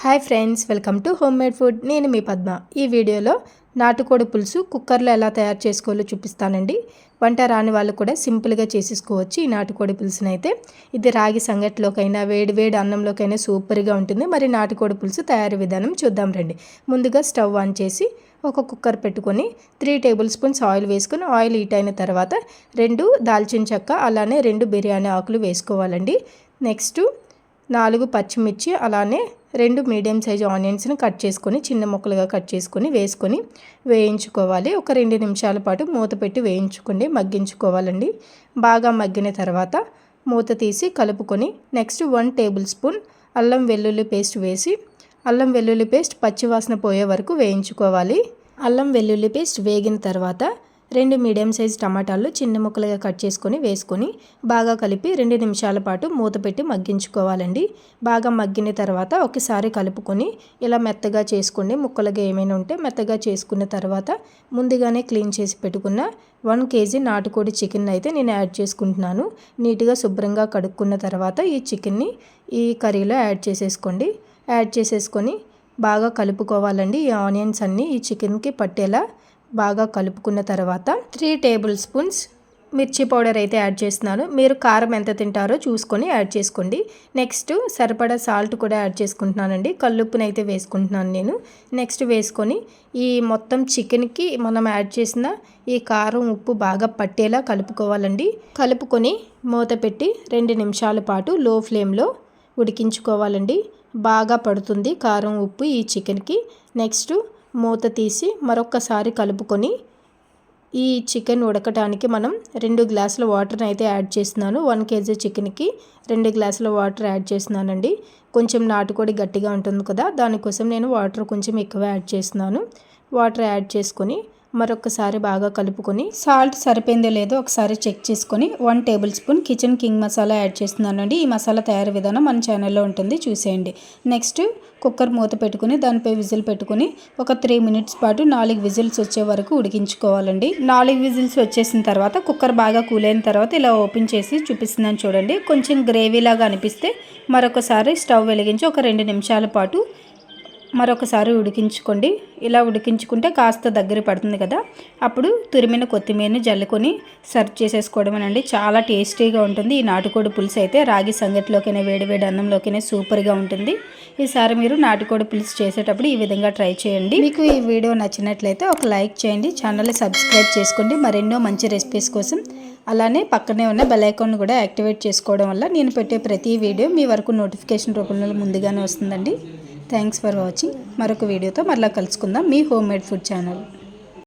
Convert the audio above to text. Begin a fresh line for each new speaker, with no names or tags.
Hi friends welcome to home made food. నేను మీ పద్మ. ఈ వీడియోలో నాటుకోడి పులుసు కుక్కర్లో ఎలా తయారు చేసుకోవాలో చూపిస్తానండి. వంట రాని వాళ్ళు కూడా సింపుల్గా చేసేసుకోవచ్చు ఈ నాటుకోడి పులుసుని అయితే ఇది రాగి సంగట్లోకైనా వేడి వేడి అన్నంలోకైనా సూపర్గా ఉంటుంది. మరి నాటుకోడి పులుసు తయారీ విధానం చూద్దాం రండి. ముందుగా స్టవ్ ఆన్ చేసి ఒక కుక్కర్ పెట్టుకొని త్రీ టేబుల్ స్పూన్స్ ఆయిల్ వేసుకొని ఆయిల్ హీట్ అయిన తర్వాత రెండు దాల్చిన చెక్క అలానే రెండు బిర్యానీ ఆకులు వేసుకోవాలండి. నెక్స్ట్ నాలుగు పచ్చిమిర్చి అలానే రెండు మీడియం సైజు ఆనియన్స్ని కట్ చేసుకొని చిన్న ముక్కలుగా కట్ చేసుకొని వేసుకొని వేయించుకోవాలి. ఒక రెండు నిమిషాల పాటు మూత పెట్టి వేయించుకోండి మగ్గించుకోవాలండి. బాగా మగ్గిన తర్వాత మూత తీసి కలుపుకొని నెక్స్ట్ వన్ టేబుల్ స్పూన్ అల్లం వెల్లుల్లి పేస్ట్ వేసి అల్లం వెల్లుల్లి పేస్ట్ పచ్చివాసన పోయే వరకు వేయించుకోవాలి. అల్లం వెల్లుల్లి పేస్ట్ వేగిన తర్వాత రెండు మీడియం సైజ్ టమాటాలు చిన్న ముక్కలుగా కట్ చేసుకొని వేసుకొని బాగా కలిపి రెండు నిమిషాల పాటు మూత పెట్టి మగ్గించుకోవాలండి. బాగా మగ్గిన తర్వాత ఒకసారి కలుపుకొని ఇలా మెత్తగా చేసుకోండి ముక్కలుగా ఏమైనా ఉంటే మెత్తగా చేసుకున్న తర్వాత ముందుగానే క్లీన్ చేసి పెట్టుకున్న వన్ కేజీ నాటుకోడి చికెన్ అయితే నేను యాడ్ చేసుకుంటున్నాను. నీట్గా శుభ్రంగా కడుక్కున్న తర్వాత ఈ చికెన్ని ఈ కర్రీలో యాడ్ చేసేసుకోండి. యాడ్ చేసేసుకొని బాగా కలుపుకోవాలండి. ఈ ఆనియన్స్ అన్నీ ఈ చికెన్కి పట్టేలా బాగా కలుపుకున్న తర్వాత త్రీ టేబుల్ స్పూన్స్ మిర్చి పౌడర్ అయితే యాడ్ చేస్తున్నాను. మీరు కారం ఎంత తింటారో చూసుకొని యాడ్ చేసుకోండి. నెక్స్ట్ సరిపడా సాల్ట్ కూడా యాడ్ చేసుకుంటున్నానండి. కల్లుప్పుని అయితే వేసుకుంటున్నాను నేను. నెక్స్ట్ వేసుకొని ఈ మొత్తం చికెన్కి మనం యాడ్ చేసిన ఈ కారం ఉప్పు బాగా పట్టేలా కలుపుకోవాలండి. కలుపుకొని మూత పెట్టి రెండు నిమిషాల పాటు లో ఫ్లేమ్లో ఉడికించుకోవాలండి. బాగా పడుతుంది కారం ఉప్పు ఈ చికెన్కి. నెక్స్ట్ మూత తీసి మరొక్కసారి కలుపుకొని ఈ చికెన్ ఉడకటానికి మనం రెండు గ్లాసుల వాటర్ని అయితే యాడ్ చేస్తున్నాను. వన్ కేజీ చికెన్కి రెండు గ్లాసుల వాటర్ యాడ్ చేస్తున్నానండి. కొంచెం నాటుకోడి గట్టిగా ఉంటుంది కదా దానికోసం నేను వాటర్ కొంచెం ఎక్కువ యాడ్ చేస్తున్నాను. వాటర్ యాడ్ చేసుకొని మరొకసారి బాగా కలుపుకొని సాల్ట్ సరిపోయిందో లేదో ఒకసారి చెక్ చేసుకొని one tablespoon kitchen king masala add చేస్తున్నానండి. ఈ మసాలా తయారీ విధానం మన ఛానల్లో ఉంటుంది చూసేయండి. నెక్స్ట్ కుక్కర్ మూత పెట్టుకుని దానిపై విజిల్ పెట్టుకుని ఒక త్రీ మినిట్స్ పాటు నాలుగు విజిల్స్ వచ్చే వరకు ఉడికించుకోవాలండి. నాలుగు విజిల్స్ వచ్చేసిన తర్వాత కుక్కర్ బాగా కూల్ అయిన తర్వాత ఇలా ఓపెన్ చేసి చూపిస్తున్నాను చూడండి. కొంచెం గ్రేవీ లాగా అనిపిస్తే మరొకసారి స్టవ్ వెలిగించి ఒక రెండు నిమిషాల పాటు మరొకసారి ఉడికించుకోండి. ఇలా ఉడికించుకుంటే కాస్త దగ్గర పడుతుంది కదా. అప్పుడు తురిమిన కొత్తిమీరని జల్లుకొని సర్వ్ చేసేసుకోవడమేనండి. చాలా టేస్టీగా ఉంటుంది. ఈ నాటుకోడి పులుసు అయితే రాగి సంగటిలోకైనా వేడివేడి అన్నంలోకైనా సూపర్గా ఉంటుంది. ఈసారి మీరు నాటుకోడి పులుసు చేసేటప్పుడు ఈ విధంగా ట్రై చేయండి. మీకు ఈ వీడియో నచ్చినట్లయితే ఒక లైక్ చేయండి. ఛానల్ని సబ్స్క్రైబ్ చేసుకోండి మరెన్నో మంచి రెసిపీస్ కోసం అలానే పక్కనే ఉన్న బెల్ ఐకాన్ కూడా యాక్టివేట్ చేసుకోవడం వల్ల నేను పెట్టే ప్రతి వీడియో మీ వరకు నోటిఫికేషన్ రూపంలో ముందుగానే వస్తుందండి. థ్యాంక్స్ ఫర్ వాచింగ్ మరొక వీడియోతో మరలా కలుసుకుందాం. మీ హోమ్ మేడ్ ఫుడ్ ఛానల్